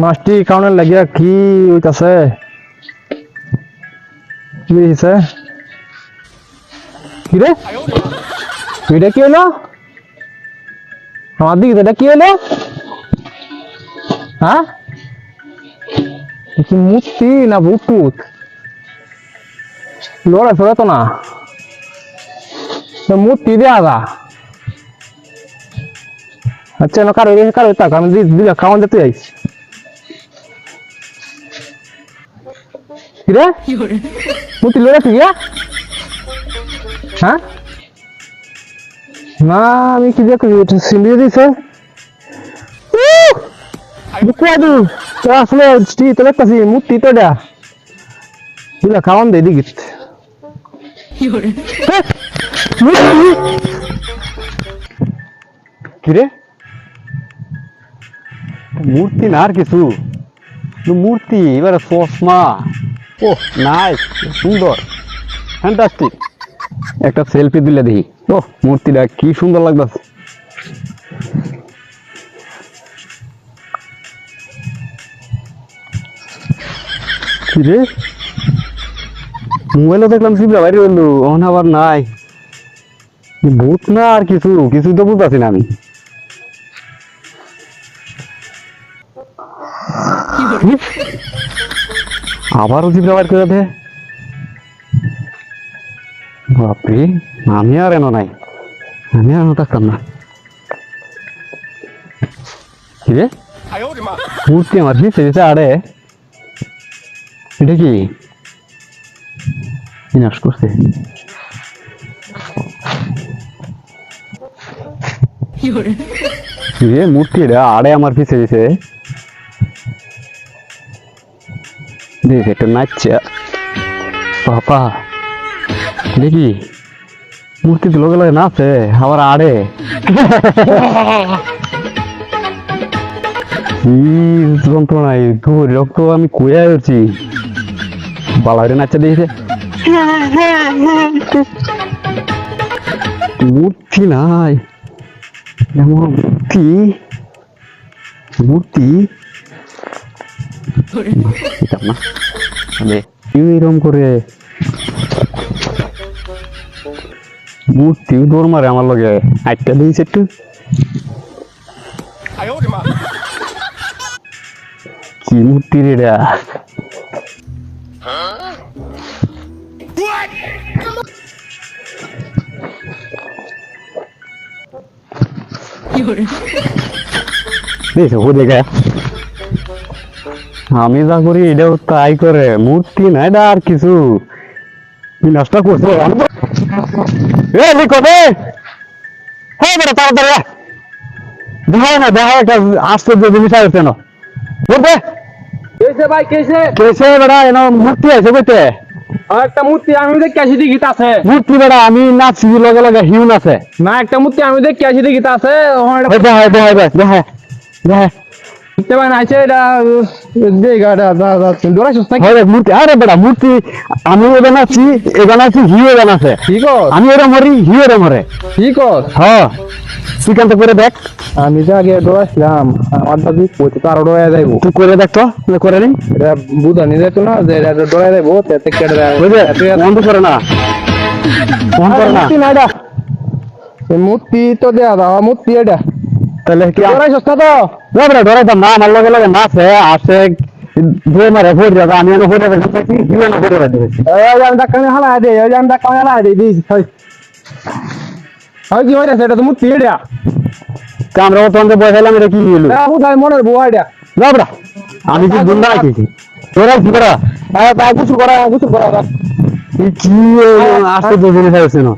মাছটি কাউনের লাগিয়া কি হইতাছে? কি হইছে কি রে? এটা কি হলো? আমার দিকে এটা কি হলো? হ্যাঁ? কি মূর্তি না ভূত লড়ে ফেলে তো না। মূর্তি দেয়া আচ্ছা না কারও কারও তাক আমি দিলে খাওয়ান দিতে যাইছি কি রে? মূর্তি লড়ে তুই হ্যাঁ? না আমি কি দেখি সিলিয়ে দিছে। বুকুয়াদু তো আসলে স্টি তো দেখতেছি মূর্তি তো এটা দিলে খাওয়ান দে দিগিত কিরে মূর্তি না আর কিছু। মূর্তি এবারে চশমা। ও নাই সুন্দর। ফ্যান্টাস্টিক একটা সেলফি দিলে দেখি। ও মূর্তিটা কি সুন্দর লাগতেছে। কিরে মোবাইলও দেখলাম সিবলা বাইরে বলল অন আবার নাই। ভূত না আর কিছু। কিছু তো বুঝতেছি না আমি। আবারও জিবরা বাইর করে দে বাপরে আমি আর এনো নাই। আমি আর থাকতাম না। কিরে মূর্তি আমার দিচ্ছে দিচ্ছে আরে। এটা কি? বিনাশ করছে? কিরে? মূর্তি এটা আড়ে আমার পিছে দিছে দেখ এটা নাচছে। বাবা। দেখি। মূর্তি তো লোকে লোকে নাচে, আবার আড়ে। কি যন্ত্রণা, এই ধর, রক্ত আমি কুয়া হচ্ছি বালারে নাচতে দিয়েছে মূর্তি নাই। মূর্তি? মূর্তি? না মানে এরকম করে? মূর্তি দৌড় মারে আমার লগে। আটটা দিয়েছে একটু। কি মূর্তি রে এটা দেখো দেখে। আমি যা করি এটাও তাই করে মূর্তি না এটা আর কিছু। বিনাশটা করছে এ রে হ্যাঁ বেটা তাড়াতাড়ি আয়। দেখা না দেখা একটা আশ্চর্য জিনিস আছে না কেসে ভাই কেসে কেসে বেড়া এন মূর্তি আছে বুঝতে একটা মূর্তি আমি দেখি আসি গীত আছে। মূর্তি বেড়া আমি নাচছি লগে লগে হিউন আছে। না একটা মূর্তি আমি দেখি আসি গীত আছে। দেখা দেখা আমি এবার এবার এবার আছে আমি ওরা মরি ওরা মরে। ঠিক হ্যাঁ শ্রীকান্ত করে দেখ। আমি যে আগে দাদি পড়তে তো আরও দৌড়াই যাইবো। তুই করে দেখ তো করে নি? এটা যেত না যে এটা দৌড়াই যাইবো তাতে কেটে দেয় বন্ধ করে না। বন্ধ করে না। মূর্তি তো দেয়া দাও মূর্তি এটা। তাহলে কি দৌড়াইছিস না তো? বেড়া ধরাইতাম না আমার লগে লগে নাচে আসে ধুয়ে মারে ভরে যাবে আমি এনে ভরে ভরে দে দে দিস হয় হয় কি হইতাছে এটা তো বসাইলাম এটা কি মনের না বেড়া আমি কি তোরা কি বেড়া হ্যাঁ তা কিছু করা কিছু করা কি আসতে জিনিস আছে না।